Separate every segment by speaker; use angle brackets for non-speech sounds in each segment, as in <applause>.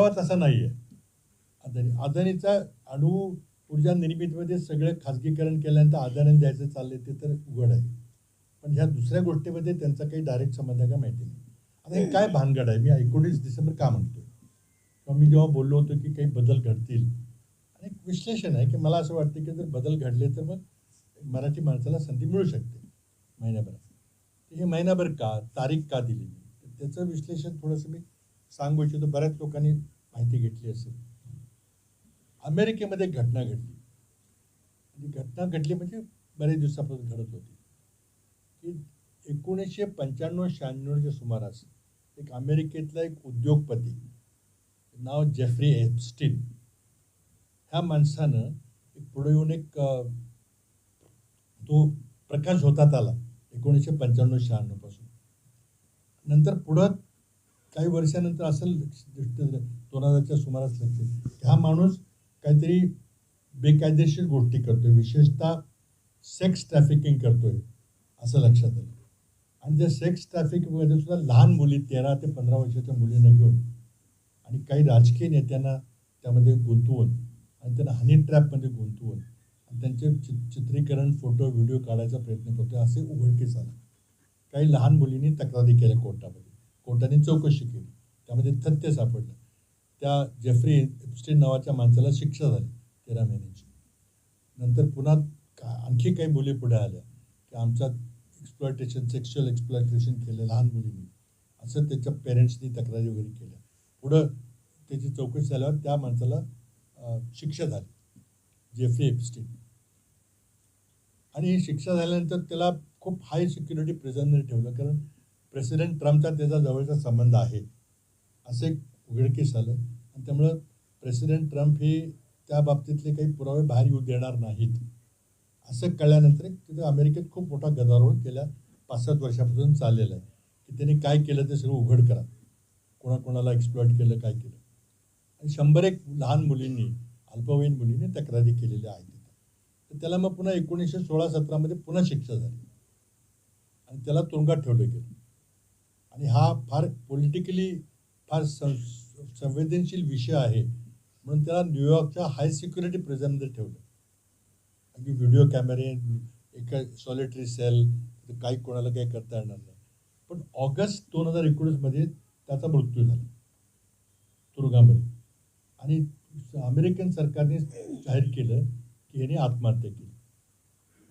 Speaker 1: पुरावा तसा नाही आहे अदानी अदानीचा अणु ऊर्जा निर्मितीमध्ये सगळं खाजगीकरण केल्यानंतर अदानी द्यायचं चाललंय ते तर उघड आहे. पण ह्या दुसऱ्या गोष्टीमध्ये त्यांचा काही डायरेक्ट संबंध काय का माहिती नाही. आता हे काय भानगड आहे? मी एकोणीस डिसेंबर का म्हणतो किंवा मी जेव्हा बोललो होतो की काही बदल घडतील. आणि एक विश्लेषण आहे की मला असं वाटतं की जर बदल घडले तर मग मराठी माणसाला संधी मिळू शकते महिन्याभरात. हे महिनाभर का? तारीख का दिली मी? त्याचं विश्लेषण थोडंसं मी सांगू इच्छितो बऱ्याच लोकांनी माहिती घेतली असेल. अमेरिकेमध्ये एक घटना घडली. आणि घटना घडली म्हणजे बरेच दिवसापासून घडत होती. की एकोणीसशे पंच्याण्णव शहाण्णवच्या सुमारास एक अमेरिकेतला एक उद्योगपती नाव जेफ्री एपस्टीन ह्या माणसानं एक पुढे येऊन एक तो प्रकाश होतात आला एकोणीसशे पंच्याण्णव शहाण्णवपासून. नंतर पुढं काही वर्षानंतर असेल दोन हजारच्या सुमारास लक्ष हा माणूस काहीतरी बेकायदेशीर गोष्टी करतोय. विशेषतः सेक्स ट्रॅफिकिंग करतोय असं लक्षात आलं. आणि त्या सेक्स ट्रॅफिकमध्ये सुद्धा लहान मुली तेरा ते पंधरा वर्षाच्या मुलींना घेऊन आणि काही राजकीय नेत्यांना त्यामध्ये गुंतवून आणि त्यांना हनी ट्रॅपमध्ये गुंतवून आणि त्यांचे चि चित्रीकरण फोटो व्हिडिओ काढायचा प्रयत्न करतोय असे उघडकीस आलं. काही लहान मुलींनी तक्रारी केल्या कोर्टामध्ये. कोर्टाने चौकशी केली. त्यामध्ये तथ्य सापडलं. त्या जेफ्री एपस्टीन नावाच्या माणसाला शिक्षा झाली तेरा महिन्याची. नंतर पुन्हा का आणखी काही मुली पुढे आल्या की आमच्या एक्सप्लॉयटेशन सेक्शुअल एक्सप्लॉयटेशन केलं लहान मुलींनी. असं त्याच्या पेरेंट्सनी तक्रारी वगैरे केल्या. पुढं त्याची चौकशी झाल्यावर त्या माणसाला शिक्षा झाली जेफ्री एपस्टीन. आणि ही शिक्षा झाल्यानंतर त्याला खूप हाय सिक्युरिटी प्रिझनमध्ये ठेवलं कारण प्रेसिडेंट ट्रम्पचा त्याचा जवळचा संबंध आहे. असे उघडकीस आलं. आणि त्यामुळं प्रेसिडेंट ट्रम्प हे त्या बाबतीतले काही पुरावे बाहेर येऊ देणार नाहीत. असं कळल्यानंतर एक तिथं अमेरिकेत खूप मोठा गदारोळ केला पाच सात वर्षापासून चाललेला आहे. की त्यांनी काय केलं ते सगळं उघड करा. कोणाकोणाला एक्सप्लॉइट केलं काय केलं. आणि शंभर एक लहान मुलींनी अल्पवयीन मुलींनी तक्रारी केलेल्या आहेत तिथं. तर त्याला मग पुन्हा एकोणीसशे सोळा सतरामध्ये पुन्हा शिक्षा झाली. आणि त्याला तुरुंगात ठेवलं गेलं. आणि हा फार पॉलिटिकली फार सं संवेदनशील विषय आहे. म्हणून त्याला न्यूयॉर्कच्या हाय सिक्युरिटी प्रेझेंटमध्ये ठेवलं. अगदी व्हिडिओ कॅमेरे एका सॉलिटरी सेल काही कोणाला काही करता येणार नाही. पण ऑगस्ट दोन हजार एकोणीसमध्ये त्याचा मृत्यू झाला. तुरुंगामध्ये आणि अमेरिकन सरकारने जाहीर केलं की याने आत्महत्या केली.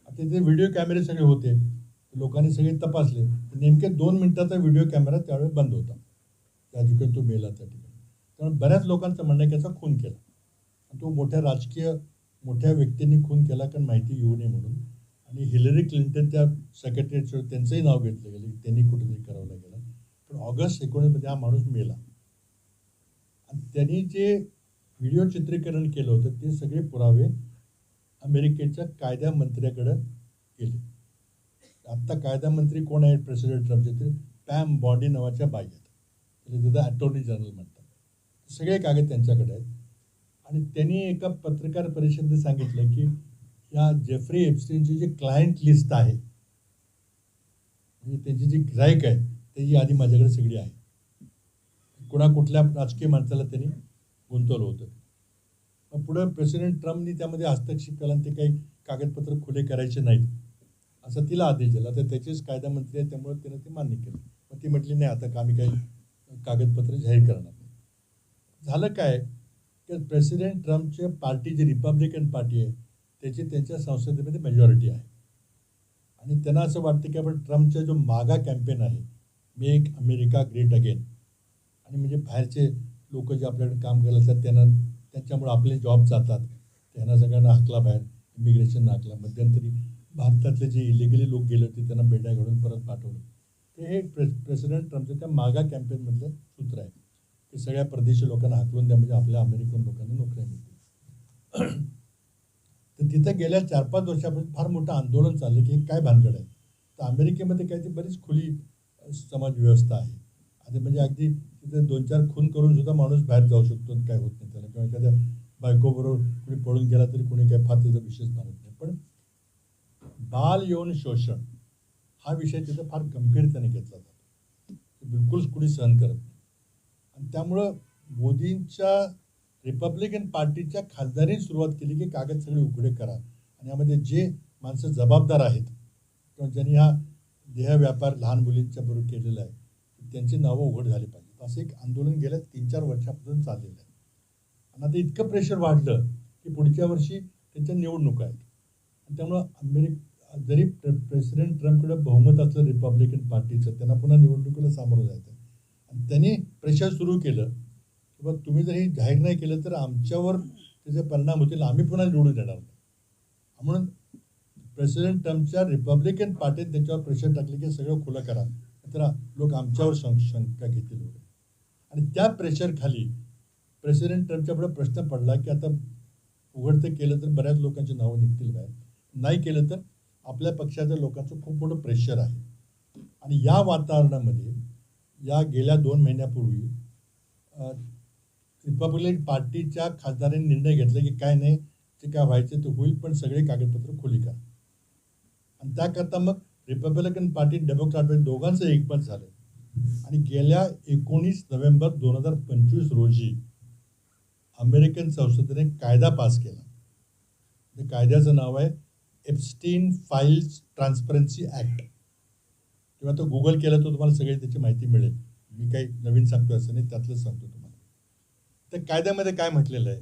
Speaker 1: आता ते व्हिडिओ कॅमेरे सगळे होते. लोकांनी सगळे तपासले. नेमके दोन मिनिटाचा व्हिडिओ कॅमेरा त्यावेळी बंद होता. त्या ठिकाणी तो मेला त्या ठिकाणी. त्यामुळे बऱ्याच लोकांचं म्हणणं आहे की याचा खून केला. तो मोठ्या राजकीय मोठ्या व्यक्तींनी खून केला कारण माहिती येऊ नये म्हणून. आणि हिलरी क्लिंटन त्या सेक्रेटरीचे त्यांचंही नाव घेतलं गेलं. त्यांनी कुठेतरी करावं गेलं पण ऑगस्ट एकोणीसमध्ये हा माणूस मेला. आणि त्यांनी जे व्हिडिओ चित्रीकरण केलं होतं ते सगळे पुरावे अमेरिकेच्या कायद्या मंत्र्याकडं गेले. आत्ता कायदा मंत्री कोण आहेत? प्रेसिडेंट ट्रम्पचे ते पॅम बॉडी नावाच्या बाई आहेत. म्हणजे तिथं अटॉर्नी जनरल म्हणतात. सगळे कागद त्यांच्याकडे आहेत. आणि त्यांनी एका पत्रकार परिषदेत सांगितलं की या जेफ्री एप्स्टीनची जी क्लायंट लिस्ट आहे म्हणजे त्यांची जी ग्राहक आहे त्याची यादी माझ्याकडे सगळी आहे कुणा कुठल्या राजकीय माणसाला त्यांनी गुंतवलं होतं. मग पुढं प्रेसिडेंट ट्रम्पनी त्यामध्ये हस्तक्षेप केला आणि ते काही कागदपत्र खुले करायचे नाहीत. असा तिला आदेश दिला. तर त्याचेच कायदा मंत्री आहे त्यामुळे त्यानं ते मान्य केलं. मग ती म्हटली नाही आता का आम्ही काही कागदपत्र जाहीर करणार नाही. झालं काय? की प्रेसिडेंट ट्रम्पचे पार्टी जी रिपब्लिकन पार्टी आहे त्याची त्यांच्या संसदेमध्ये मेजॉरिटी आहे. आणि त्यांना असं वाटतं की आपण ट्रम्पचा जो मागा कॅम्पेन आहे मेक अमेरिका ग्रेट अगेन आणि म्हणजे बाहेरचे लोक जे आपल्याकडे काम करायला असतात त्यांना त्यांच्यामुळे आपले जॉब जातात. त्यांना सगळ्यांना हाकला बाहेर इमिग्रेशन हाकला मध्यंतरी भारतातले जे इलिगली लोक गेले होते त्यांना बेड्या घडून परत पाठवलं. ते हे प्रे प्रेसिडेंट ट्रम्पच्या त्या मागा कॅम्पेनमधलं सूत्र आहे. की सगळ्या परदेशी लोकांना हाकलून द्या म्हणजे आपल्या अमेरिकन लोकांना नोकऱ्या मिळतील. <clears throat> तर तिथं गेल्या चार पाच वर्षापासून फार मोठं आंदोलन चाललं की हे काय भानगड आहे? तर अमेरिकेमध्ये काय ती बरीच खुली समाजव्यवस्था समाज व्यवस्था आहे. आता म्हणजे अगदी तिथे दोन चार खून करून सुद्धा माणूस बाहेर जाऊ शकतो काय होत नाही त्याला. किंवा एखाद्या बायकोबरोबर कुणी पळून गेला तरी कुणी काय फार त्याचा विशेष मानत नाही. पण बाल यौन शोषण हा विषय तिथं फार गंभीरतेने घेतला जातो. बिलकुल कुणी सहन करत नाही. आणि त्यामुळं मोदींच्या रिपब्लिकन पार्टीच्या खासदारीने सुरुवात केली की कागद सगळे उघडे करा. आणि यामध्ये जे माणसं जबाबदार आहेत किंवा ज्यांनी हा देह व्यापार लहान मुलींच्या बरोबर केलेला आहे त्यांची नावं उघड झाली पाहिजेत. असं एक आंदोलन गेल्या तीन चार वर्षापासून चाललेलं आहे. आणि आता इतकं प्रेशर वाढलं की पुढच्या वर्षी त्यांच्या निवडणुका आहेत. आणि त्यामुळं अमेरिक जरी प्रे प्रेसिडेंट ट्रम्पकडे बहुमत असलं रिपब्लिकन पार्टीचं त्यांना पुन्हा निवडणुकीला सामोरं जायचं आणि त्यांनी प्रेशर सुरू केलं की बघ तुम्ही जर हे जाहीर नाही केलं तर आमच्यावर त्याचे परिणाम होतील आम्ही पुन्हा निवडून देणार नाही. म्हणून प्रेसिडेंट ट्रम्पच्या रिपब्लिकन पार्टीत त्याच्यावर प्रेशर टाकले की सगळं खुलं करा. तर लोक आमच्यावर शं शंका घेतील वगैरे आणि त्या प्रेशरखाली प्रेसिडेंट ट्रम्पच्यापुढे प्रश्न पडला की आता उघडतं केलं तर बऱ्याच लोकांची नावं निघतील बाहेर. नाही केलं तर आपल्या पक्षाच्या लोकांचं खूप मोठं प्रेशर आहे. आणि या वातावरणामध्ये या गेल्या दोन महिन्यापूर्वी रिपब्लिकन पार्टीच्या खासदारांनी निर्णय घेतला की काय नाही ते काय व्हायचं ते होईल पण सगळे कागदपत्र खुली करा. आणि त्याकरता मग रिपब्लिकन पार्टी डेमोक्रॅट दोघांचं एकमत झालं. आणि गेल्या एकोणीस नोव्हेंबर दोन हजार पंचवीस रोजी अमेरिकन संसदेने कायदा पास केला. त्या कायद्याचं नाव आहे एप्स्टीन फाईल्स ट्रान्सपरन्सी ॲक्ट किंवा तो गुगल केलं तर तुम्हाला सगळी त्याची माहिती मिळेल. मी काही नवीन सांगतो असं नाही त्यातलंच सांगतो तुम्हाला. त्या कायद्यामध्ये काय म्हटलेलं आहे?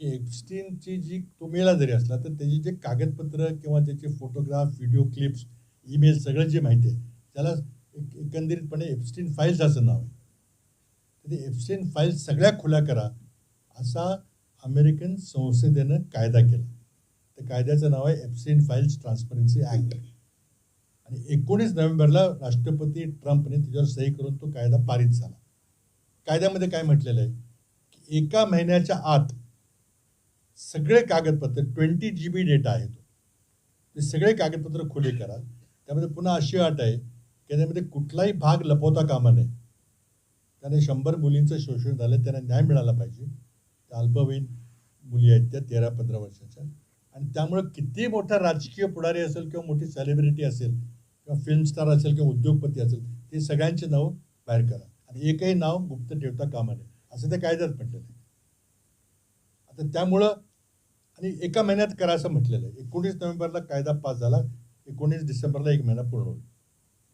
Speaker 1: की एप्स्टीनची जी तो मेला जरी असला तर त्याची जे कागदपत्र किंवा त्याचे फोटोग्राफ व्हिडिओ क्लिप्स ईमेल सगळं जे माहिती आहे त्याला एक एकंदरीतपणे एप्स्टीन फाईल्स असं नाव आहे. तर ते एप्स्टीन फाईल्स सगळ्या खुल्या करा असा अमेरिकन संसदेनं कायदा केला. त्या कायद्याचं नाव आहे एप्स्टीन फाईल्स ट्रान्सपरन्सी ॲक्ट आणि एकोणीस नोव्हेंबरला राष्ट्रपती ट्रम्पने त्याच्यावर सही करून तो कायदा पारित झाला. कायद्यामध्ये काय म्हटलेलं आहे? की एका महिन्याच्या आत सगळे कागदपत्र ट्वेंटी जी बी डेटा आहे तो ते सगळे कागदपत्र खुले करा. त्यामध्ये पुन्हा अशी अट आहे की त्यामध्ये कुठलाही भाग लपवता कामा नये. त्याने शंभर मुलींचं शोषण झालं त्यांना न्याय मिळाला पाहिजे. त्या अल्पवयीन मुली आहेत त्या तेरा पंधरा वर्षाच्या. आणि त्यामुळं किती मोठा राजकीय पुढारी असेल किंवा मोठी सेलिब्रिटी असेल किंवा फिल्म स्टार असेल किंवा उद्योगपती असेल ते सगळ्यांचे नाव बाहेर करा. आणि एकही नाव गुप्त ठेवता कामा नये. असं त्या कायद्यात म्हटलेलं आहे. आता त्यामुळं आणि एका महिन्यात करा असं म्हटलेलं आहे. एकोणीस नोव्हेंबरला कायदा पास झाला एकोणीस डिसेंबरला एक महिना पूर्ण होईल.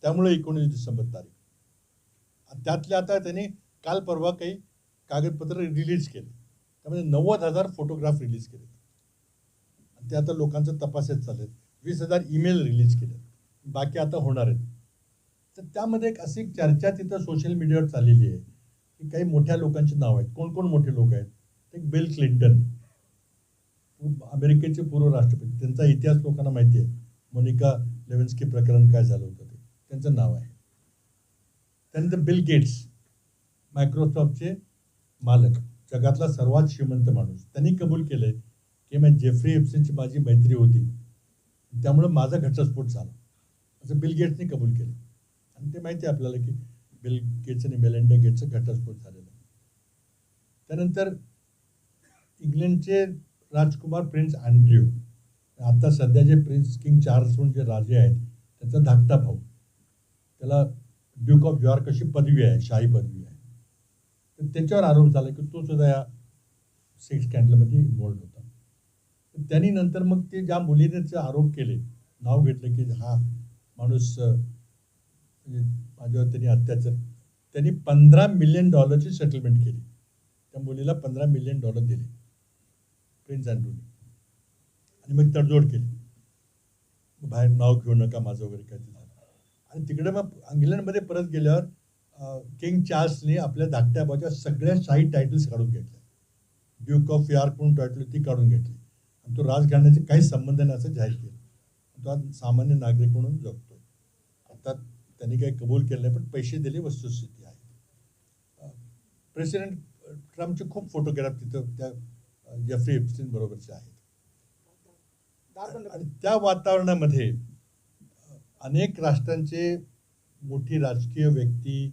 Speaker 1: त्यामुळे एकोणीस डिसेंबर तारीख. त्यातल्या आता त्यांनी काल परवा काही कागदपत्र रिलीज केले. त्यामध्ये नव्वद हजार फोटोग्राफ रिलीज केले ते आता लोकांचं तपासत चालत वीस हजार ईमेल रिलीज केले बाकी आता होणार आहेत. तर त्यामध्ये एक अशी चर्चा तिथं सोशल मीडियावर चाललेली आहे की काही मोठ्या लोकांची नाव आहेत. कोण कोण मोठे लोक आहेत? एक बिल क्लिंटन अमेरिकेचे पूर्व राष्ट्रपती. त्यांचा इतिहास लोकांना माहिती आहे. मोनिका लेव्हन्स्की प्रकरण काय झालं होतं ते. त्यांचं नाव आहे. त्यानंतर बिल गेट्स मायक्रोसॉफ्टचे मालक. जगातला सर्वात श्रीमंत माणूस. त्यांनी कबूल केलंय एम मी जेफ्री एप्सनची माझी मैत्री होती. त्यामुळं माझा घटस्फोट झाला. असं बिल गेट्सने कबूल केलं. आणि ते माहिती आहे आपल्याला की बिल गेट्स आणि मेलेंडा गेट्सचा घटस्फोट झालेला त्यानंतर इंग्लंडचे राजकुमार प्रिन्स अँड्र्यू आता सध्याचे प्रिन्स किंग चार्ल्स म्हणून जे राजे आहेत त्यांचा धाकटा भाऊ. त्याला ड्यूक ऑफ यॉर्क अशी पदवी आहे शाही पदवी आहे. तर त्याच्यावर आरोप झाला की तो सुद्धा या सेक्स स्कॅन्डलमध्ये इन्वॉल्ड होता. त्यांनी नंतर मग ते ज्या मुलीने आरोप केले नाव घेतलं की हा माणूस म्हणजे माझ्यावर त्यांनी अत्याचार त्यांनी पंधरा मिलियन डॉलरची सेटलमेंट केली. त्या मुलीला पंधरा मिलियन डॉलर दिले. प्रिन्स अँड्रूने आणि मग तडजोड केली. बाहेर नाव घेऊ नका माझं वगैरे काय झालं. आणि तिकडे मग इंग्लंडमध्ये परत गेल्यावर किंग चार्ल्सने आपल्या धाकट्या बाजूच्या सगळ्या शाही टायटल्स काढून घेतल्या. ड्यूक ऑफ यार्क म्हणून टायटल ती काढून घेतली. तो राजघराण्याचे काही संबंध नाही असं जाहीर केलं. तो आज सामान्य नागरिक म्हणून जगतो आता त्यांनी काही कबूल केलं नाही पण पैसे दिले वस्तुस्थिती आहे. प्रेसिडेंट ट्रम्पचे खूप फोटोग्राफ तिथं त्या जफरी एप्स्टीन बरोबरचे आहेत. आणि त्या वातावरणामध्ये अनेक राष्ट्रांचे मोठी राजकीय व्यक्ती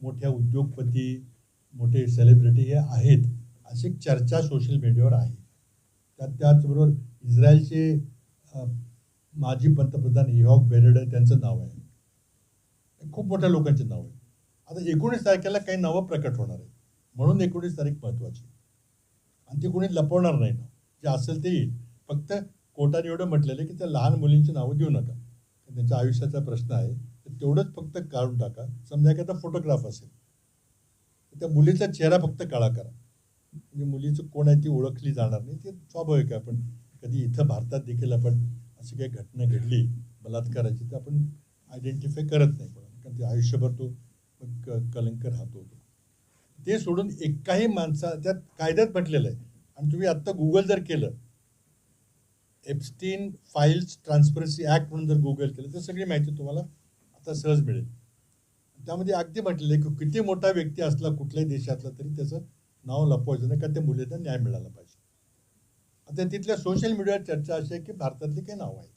Speaker 1: मोठ्या उद्योगपती मोठे सेलिब्रिटी हे आहेत अशी चर्चा सोशल मीडियावर आहे. त्यात त्याचबरोबर इस्रायलचे माजी पंतप्रधान इहॉक बेरेड त्यांचं नाव आहे. खूप मोठ्या लोकांचे नाव आहे. आता एकोणीस तारखेला काही नावं प्रकट होणार आहेत. म्हणून एकोणीस तारीख महत्त्वाची. आणि ते कोणी लपवणार नाही ना. जे असेल ते येईल. फक्त कोर्टाने एवढं म्हटलेलं आहे की त्या लहान मुलींची नावं देऊ नका. त्यांच्या आयुष्याचा प्रश्न आहे. तर तेवढंच फक्त काढून टाका. समजा एखादा फोटोग्राफ असेल. त्या मुलीचा चेहरा फक्त काळा करा. म्हणजे मुलीचं कोण आहे ती ओळखली जाणार नाही. ते स्वाभाविक आहे. आपण कधी इथं भारतात देखील आपण अशी काही घटना घडली बलात्काराची तर आपण आयडेंटिफाय करत नाही. कोणाला कारण ते आयुष्यभर तो क- कलंक राहतो ते. सोडून एकाही माणसा त्यात कायद्यात म्हटलेलं आहे. आणि तुम्ही आत्ता गुगल जर केलं एप्स्टीन फाईल्स ट्रान्सपरन्सी ॲक्ट म्हणून जर गुगल केलं तर सगळी माहिती तुम्हाला आता सहज मिळेल. त्यामध्ये अगदी म्हटलेलं आहे की किती मोठा व्यक्ती असला कुठल्याही देशातला तरी त्याचं नाव लपवायचं नाही कारण त्या मुलींना न्याय मिळाला पाहिजे. आता तिथल्या सोशल मीडियावर चर्चा अशी आहे की भारतातली काही नावं आहेत.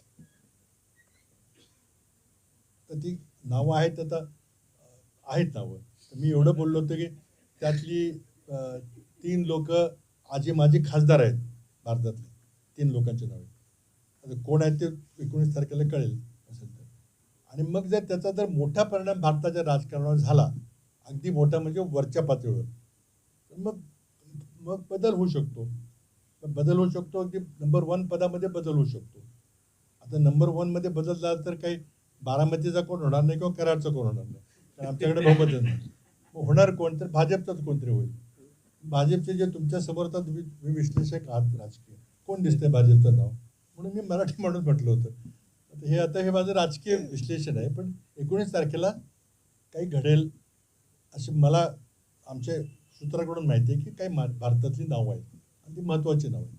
Speaker 1: तर ती नावं आहेत आता आहेत नावं. तर मी एवढं बोललो होतो की त्यातली तीन लोक आजी माझी खासदार आहेत भारतातले. तीन लोकांची नावे. आता कोण आहेत ते एकोणीस तारखेला कळेल असेल तर. आणि मग जर त्याचा जर मोठा परिणाम भारताच्या राजकारणावर झाला अगदी मोठा म्हणजे वरच्या पातळीवर. मग मग बदल होऊ शकतो. बदल होऊ शकतो अगदी नंबर वन पदामध्ये बदल होऊ शकतो. आता नंबर वनमध्ये बदल झाला तर काही बारामतीचा कोण होणार नाही किंवा कराडचा कोण होणार नाही? कारण आमच्याकडे बहुमत नाही. होणार कोण? तर भाजपचाच कोणतरी होईल. भाजपचे जे तुमच्यासमोर आता तुम्ही विश्लेषक आहात राजकीय कोण दिसतंय भाजपचं नाव? म्हणून मी मराठी म्हणून म्हटलं होतं. आता हे आता हे माझं राजकीय विश्लेषण आहे पण एकोणीस तारखेला काही घडेल असे मला आमच्या सूत्राकडून माहिती आहे की काही मा भारतातली नावं आहेत. आणि ती महत्त्वाची नावं आहेत.